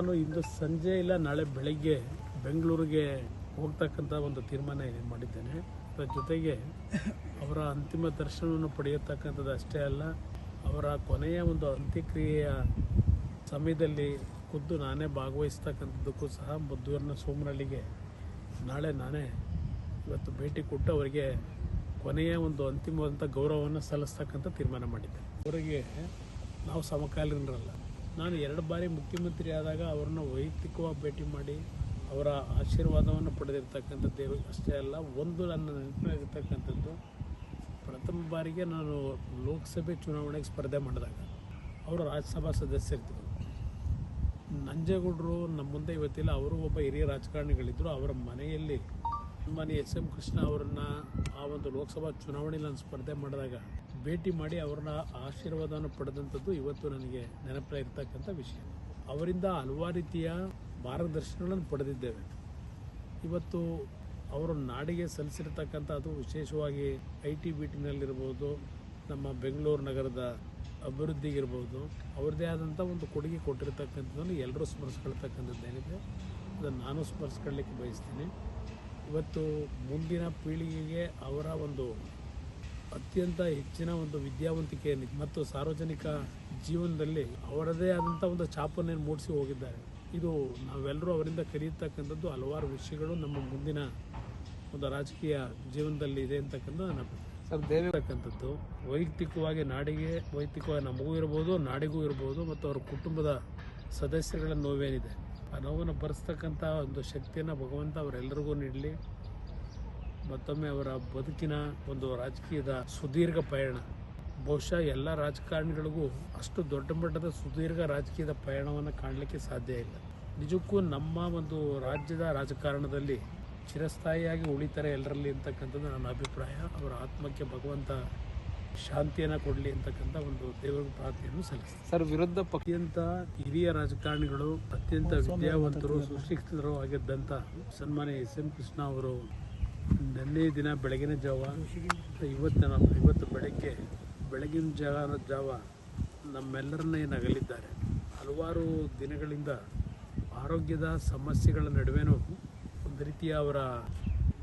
ನಾನು ಇಂದು ಸಂಜೆ ಇಲ್ಲ, ನಾಳೆ ಬೆಳಗ್ಗೆ ಬೆಂಗಳೂರಿಗೆ ಹೋಗ್ತಕ್ಕಂಥ ಒಂದು ತೀರ್ಮಾನ ಮಾಡಿದ್ದೇನೆ. ಅದರ ಜೊತೆಗೆ ಅವರ ಅಂತಿಮ ದರ್ಶನವನ್ನು ಪಡೆಯತಕ್ಕಂಥದ್ದು ಅಷ್ಟೇ ಅಲ್ಲ, ಅವರ ಕೊನೆಯ ಒಂದು ಅಂತ್ಯಕ್ರಿಯೆಯ ಸಮಯದಲ್ಲಿ ಖುದ್ದು ನಾನೇ ಭಾಗವಹಿಸ್ತಕ್ಕಂಥದ್ದಕ್ಕೂ ಸಹ ಮದ್ದೂರಿನ ಸೋಮನಹಳ್ಳಿಗೆ ನಾಳೆ ನಾನೇ ಇವತ್ತು ಭೇಟಿ ಕೊಟ್ಟು ಅವರಿಗೆ ಕೊನೆಯ ಒಂದು ಅಂತಿಮವಾದಂಥ ಗೌರವವನ್ನು ಸಲ್ಲಿಸ್ತಕ್ಕಂಥ ತೀರ್ಮಾನ ಮಾಡಿದ್ದೆ ಅವರಿಗೆ ನಾವು ಸಮಕಾಲೀನರಲ್ಲ. ನಾನು ಎರಡು ಬಾರಿ ಮುಖ್ಯಮಂತ್ರಿ ಆದಾಗ ಅವ್ರನ್ನ ವೈಯಕ್ತಿಕವಾಗಿ ಭೇಟಿ ಮಾಡಿ ಅವರ ಆಶೀರ್ವಾದವನ್ನು ಪಡೆದಿರ್ತಕ್ಕಂಥದ್ದು ಅಷ್ಟೇ ಅಲ್ಲ, ಒಂದು ನನ್ನ ನೆನಪಿನಾಗಿರ್ತಕ್ಕಂಥದ್ದು ಪ್ರಥಮ ಬಾರಿಗೆ ನಾನು ಲೋಕಸಭೆ ಚುನಾವಣೆಗೆ ಸ್ಪರ್ಧೆ ಮಾಡಿದಾಗ ಅವರು ರಾಜ್ಯಸಭಾ ಸದಸ್ಯರಿದ್ದರು ನಂಜೇಗೌಡರು ನಮ್ಮ ಮುಂದೆ ಇವತ್ತಿಲ್ಲ, ಅವರು ಒಬ್ಬ ಹಿರಿಯ ರಾಜಕಾರಣಿಗಳಿದ್ದರು ಅವರ ಮನೆಯಲ್ಲಿ ಮನೆ ಎಸ್ ಎಂ ಕೃಷ್ಣ ಅವರನ್ನು ಆ ಒಂದು ಲೋಕಸಭಾ ಚುನಾವಣೆಯಲ್ಲಿ ನಾನು ಸ್ಪರ್ಧೆ ಮಾಡಿದಾಗ ಭೇಟಿ ಮಾಡಿ ಅವ್ರನ್ನ ಆಶೀರ್ವಾದವನ್ನು ಪಡೆದಂಥದ್ದು ಇವತ್ತು ನನಗೆ ನೆನಪು ಇರ್ತಕ್ಕಂಥ ವಿಷಯ. ಅವರಿಂದ ಹಲವಾರು ರೀತಿಯ ಮಾರ್ಗದರ್ಶನಗಳನ್ನು ಪಡೆದಿದ್ದೇವೆ. ಇವತ್ತು ಅವರು ನಾಡಿಗೆ ಸಲ್ಲಿಸಿರ್ತಕ್ಕಂಥ ಅದು ವಿಶೇಷವಾಗಿ ಐ ಟಿ ಬಿ ಟಿನಲ್ಲಿರ್ಬೋದು ನಮ್ಮ ಬೆಂಗಳೂರು ನಗರದ ಅಭಿವೃದ್ಧಿಗಿರ್ಬೋದು, ಅವ್ರದ್ದೇ ಆದಂಥ ಒಂದು ಕೊಡುಗೆ ಕೊಟ್ಟಿರ್ತಕ್ಕಂಥದ್ದನ್ನು ಎಲ್ಲರೂ ಸ್ಮರಿಸ್ಕೊಳ್ತಕ್ಕಂಥದ್ದೇನಿದೆ ಅದನ್ನು ನಾನು ಸ್ಮರಿಸ್ಕೊಳ್ಳಿಕ್ಕೆ ಬಯಸ್ತೀನಿ. ಇವತ್ತು ಮುಂದಿನ ಪೀಳಿಗೆಗೆ ಅವರ ಒಂದು ಅತ್ಯಂತ ಹೆಚ್ಚಿನ ಒಂದು ವಿದ್ಯಾವಂತಿಕೆ ಮತ್ತು ಸಾರ್ವಜನಿಕ ಜೀವನದಲ್ಲಿ ಅವರದೇ ಆದಂಥ ಒಂದು ಛಾಪನ್ನು ಮೂಡಿಸಿ ಹೋಗಿದ್ದಾರೆ. ಇದು ನಾವೆಲ್ಲರೂ ಅವರಿಂದ ಕಲಿಯತಕ್ಕಂಥದ್ದು ಹಲವಾರು ವಿಷಯಗಳು ನಮ್ಮ ಮುಂದಿನ ಒಂದು ರಾಜಕೀಯ ಜೀವನದಲ್ಲಿ ಇದೆ ಅಂತಕ್ಕಂಥ. ಸರ್ ದೇವಿರತಕ್ಕಂಥದ್ದು ವೈಯಕ್ತಿಕವಾಗಿ ನಾಡಿಗೆ ವೈಯಕ್ತಿಕವಾಗಿ ನಮಗೂ ಇರ್ಬೋದು ನಾಡಿಗೂ ಇರ್ಬೋದು ಮತ್ತು ಅವರ ಕುಟುಂಬದ ಸದಸ್ಯಗಳ ನೋವೇನಿದೆ. ಆ ನೋವನ್ನು ಭರಿಸ್ತಕ್ಕಂಥ ಒಂದು ಶಕ್ತಿಯನ್ನು ಭಗವಂತ ಅವರೆಲ್ಲರಿಗೂ ನೀಡಲಿ. ಮತ್ತೊಮ್ಮೆ ಅವರ ಬದುಕಿನ ಒಂದು ರಾಜಕೀಯದ ಸುದೀರ್ಘ ಪಯಣ. ಬಹುಶಃ ಎಲ್ಲ ರಾಜಕಾರಣಿಗಳಿಗೂ ಅಷ್ಟು ದೊಡ್ಡ ಮಟ್ಟದ ಸುದೀರ್ಘ ರಾಜಕೀಯದ ಪಯಣವನ್ನು ಕಾಣಲಿಕ್ಕೆ ಸಾಧ್ಯ ಇಲ್ಲ. ನಿಜಕ್ಕೂ ನಮ್ಮ ಒಂದು ರಾಜ್ಯದ ರಾಜಕಾರಣದಲ್ಲಿ ಚಿರಸ್ಥಾಯಿಯಾಗಿ ಉಳಿತಾರೆ ಎಲ್ಲರಲ್ಲಿ ಅಂತಕ್ಕಂಥದ್ದು ನನ್ನ ಅಭಿಪ್ರಾಯ. ಅವರ ಆತ್ಮಕ್ಕೆ ಭಗವಂತ ಶಾಂತಿಯನ್ನು ಕೊಡಲಿ ಅಂತಕ್ಕಂಥ ಒಂದು ದೇವರ ಪ್ರಾರ್ಥನೆಯನ್ನು ಸಲ್ಲಿಸಿ ಸರ್ ವಿರುದ್ಧ ಅತ್ಯಂತ ಹಿರಿಯ ರಾಜಕಾರಣಿಗಳು ಅತ್ಯಂತ ವಿದ್ಯಾವಂತರು ಸುಶಿಕ್ಷಿತರು ಆಗಿದ್ದಂಥ ಸನ್ಮಾನ್ಯ ಎಸ್ ಎಂ ಕೃಷ್ಣ ಅವರು ನಿನ್ನೆ ದಿನ ಬೆಳಗಿನ ಜಾವ ನಾವು ಇವತ್ತು ಬೆಳಗ್ಗೆ, ಬೆಳಗಿನ ಜಾವ ಜಾವ ನಮ್ಮೆಲ್ಲರನ್ನ ನಗಲಿದ್ದಾರೆ ಹಲವಾರು ದಿನಗಳಿಂದ ಆರೋಗ್ಯದ ಸಮಸ್ಯೆಗಳ ನಡುವೆನೂ ಒಂದು ರೀತಿಯ ಅವರ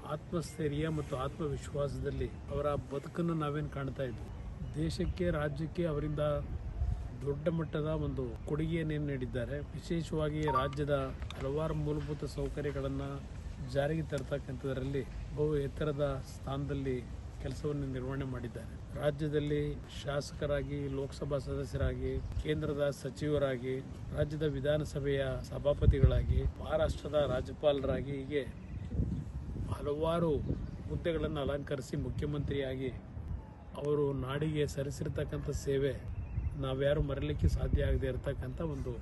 ಆತ್ಮಸ್ಥೈರ್ಯ ಮತ್ತು ಆತ್ಮವಿಶ್ವಾಸದಲ್ಲಿ ಅವರ ಬದುಕನ್ನು ನಾವೇನು ಕಾಣ್ತಾ ಇದ್ವಿ. ದೇಶಕ್ಕೆ, ರಾಜ್ಯಕ್ಕೆ ಅವರಿಂದ ದೊಡ್ಡ ಮಟ್ಟದ ಒಂದು ಕೊಡುಗೆಯನ್ನೇನು ನೀಡಿದ್ದಾರೆ? ವಿಶೇಷವಾಗಿ ರಾಜ್ಯದ ಹಲವಾರು ಮೂಲಭೂತ ಸೌಕರ್ಯಗಳನ್ನು ಜಾರಿಗೆ ತರ್ತಕ್ಕಂಥದ್ರಲ್ಲಿ ಬಹು ಎತ್ತರದ ಸ್ಥಾನದಲ್ಲಿ ಕೆಲಸವನ್ನು ನಿರ್ವಹಣೆ ಮಾಡಿದ್ದಾರೆ. ರಾಜ್ಯದಲ್ಲಿ ಶಾಸಕರಾಗಿ, ಲೋಕಸಭಾ ಸದಸ್ಯರಾಗಿ, ಕೇಂದ್ರದ ಸಚಿವರಾಗಿ, ರಾಜ್ಯದ ವಿಧಾನಸಭೆಯ ಸಭಾಪತಿಗಳಾಗಿ, ಮಹಾರಾಷ್ಟ್ರದ ರಾಜ್ಯಪಾಲರಾಗಿ ಹೀಗೆ ಹಲವಾರು ಹುದ್ದೆಗಳನ್ನು ಅಲಂಕರಿಸಿ ಮುಖ್ಯಮಂತ್ರಿಯಾಗಿ ಅವರು ನಾಡಿಗೆ ಸರಿಸಿರ್ತಕ್ಕಂಥ ಸೇವೆ ನಾವ್ಯಾರು ಮರಲಿಕ್ಕೆ ಸಾಧ್ಯ ಆಗದೆ ಇರತಕ್ಕಂಥ ಒಂದು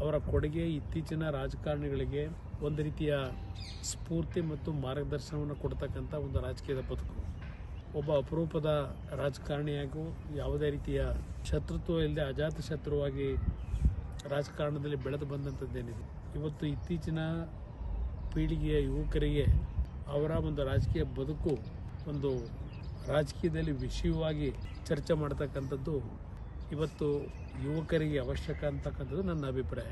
ಅವರ ಕೊಡುಗೆ ಇತ್ತೀಚಿನ ರಾಜಕಾರಣಿಗಳಿಗೆ ಒಂದು ರೀತಿಯ ಸ್ಫೂರ್ತಿ ಮತ್ತು ಮಾರ್ಗದರ್ಶನವನ್ನು ಕೊಡ್ತಕ್ಕಂಥ ಒಂದು ರಾಜಕೀಯದ ಬದುಕು. ಒಬ್ಬ ಅಪರೂಪದ ರಾಜಕಾರಣಿಯಾಗೂ ಯಾವುದೇ ರೀತಿಯ ಶತ್ರುತ್ವ ಇಲ್ಲದೆ ಅಜಾತ ಶತ್ರುವಾಗಿ ರಾಜಕಾರಣದಲ್ಲಿ ಬೆಳೆದು ಬಂದಂಥದ್ದೇನಿದೆ. ಇವತ್ತು ಇತ್ತೀಚಿನ ಪೀಳಿಗೆಯ ಯುವಕರಿಗೆ ಅವರ ಒಂದು ರಾಜಕೀಯ ಬದುಕು ಒಂದು ರಾಜಕೀಯದಲ್ಲಿ ವಿಷಯವಾಗಿ ಚರ್ಚೆ ಮಾಡ್ತಕ್ಕಂಥದ್ದು ಇವತ್ತು ಯುವಕರಿಗೆ ಅವಶ್ಯಕ ಅಂತಕ್ಕಂಥದ್ದು ನನ್ನ ಅಭಿಪ್ರಾಯ.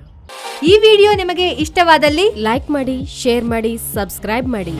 ಈ ವಿಡಿಯೋ ನಿಮಗೆ ಇಷ್ಟವಾದಲ್ಲಿ ಲೈಕ್ ಮಾಡಿ, ಶೇರ್ ಮಾಡಿ, ಸಬ್ಸ್ಕ್ರೈಬ್ ಮಾಡಿ.